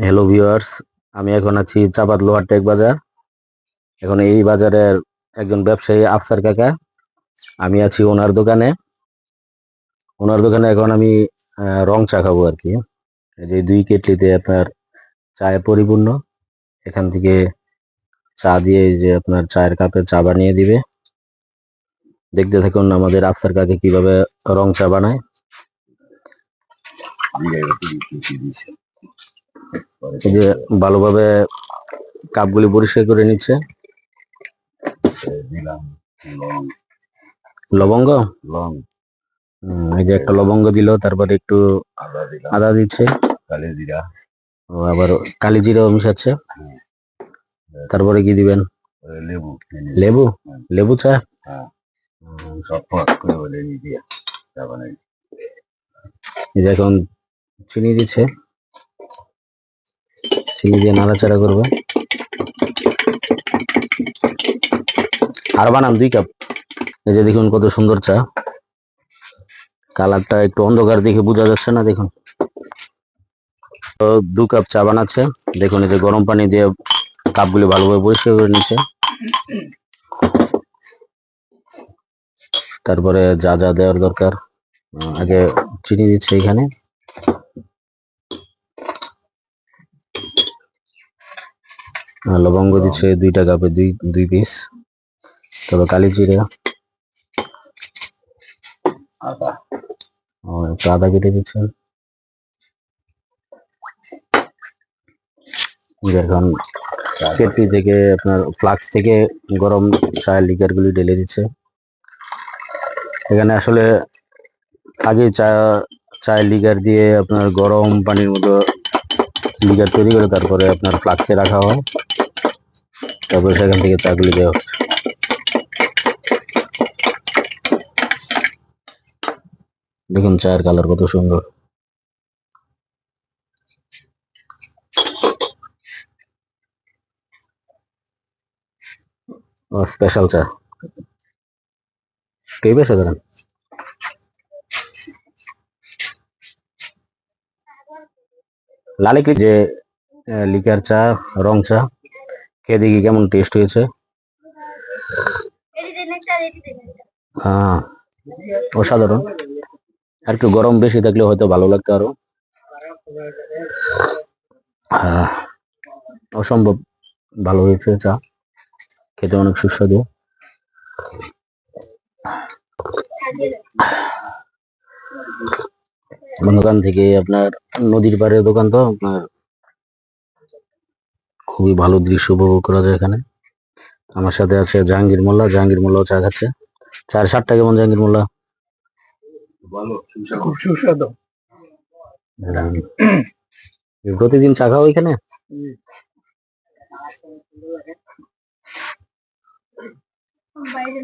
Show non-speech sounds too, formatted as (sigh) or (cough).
Hello viewers আমি এখন আছি চাপাত লোহার টেক বাজার। এখন এই বাজারের একজন ব্যবসায়ী আফসার কাকা, আমি আছি ওনার দোকানে। ওনার দোকানে এখন আমি রং চা খাব আর কি। যে দুই কেটলিতে আপনার চায়ে পরিপূর্ণ। এখান থেকে চা দিয়ে যে আপনার চায়ের কাপে চা বানিয়ে দিবে। দেখতে থাকুন আমাদের আফসার কাকে কীভাবে রং চা বানায়। যে ভালোভাবে কাপগুলি পরিষ্কার করে নিচ্ছে। লবঙ্গ? লং এই যে একটা লবঙ্গ দিল, তারপরে একটু আদা দিচ্ছে। আবার কালি জিরাও মিশাচ্ছে। তারপরে কি দিবেন? লেবু। লেবু লেবু চা এখন চিনি দিচ্ছে। চিনি দিয়ে নাড়াচাড়া করবে। আর বানান দুই কাপ। এই যে দেখুন কত সুন্দর চা। কালারটা একটু অন্ধকার দেখে বোঝা যাচ্ছে না, দেখুন। তো দু কাপ চা বানাচ্ছে। দেখুন এই যে গরম পানি দিয়ে কাপগুলি ভালোভাবে পরিষ্কার করে নিচ্ছে। তারপরে যা যা দেওয়ার দরকার আগে চিনি দিচ্ছে এখানে। লবঙ্গ দিচ্ছে দুইটা কাপে দুই দুই পিস তবে কালি জিরে আদা একটু আদা কেটে দিচ্ছেন এখন কেটলি থেকে আপনার ফ্লাক্স থেকে গরম চায়ের লিকার গুলি ঢেলে দিচ্ছে। এখানে আসলে আগে চা চায়ের লিকার দিয়ে আপনার গরম পানির মতো লিকার তৈরি করে তারপরে আপনার ফ্লাক্সে রাখা হয়। তারপরে সেখান থেকে চাগুলি দেওয়া হয়। দেখুন চায়ের কালার কত সুন্দর। স্পেশাল চা। কে বেশি ধরেন? লালিক যে লিকার চা রং চা খেয়ে দেখি কেমন টেস্ট হয়েছে। হ্যাঁ অসাধারণ। আর একটু গরম বেশি থাকলে হয়তো ভালো লাগতো আরও। আহ, অসম্ভব ভালো হয়েছে চা। খেতে অনেক সুস্বাদু। দোকান থেকে আপনার নদীর পাড়ের দোকান তো আপনার খুবই ভালো দৃশ্য উপভোগ করা যায় এখানে। আমার সাথে আছে জাহাঙ্গীর মোল্লা জাহাঙ্গীর মোল্লাও চা খাচ্ছে। চার ষাটটা কেমন জাহাঙ্গীর মোল্লা? খুব সুস্বাদু। (clears throat) প্রতিদিন চা খাও এখানে? বাইরে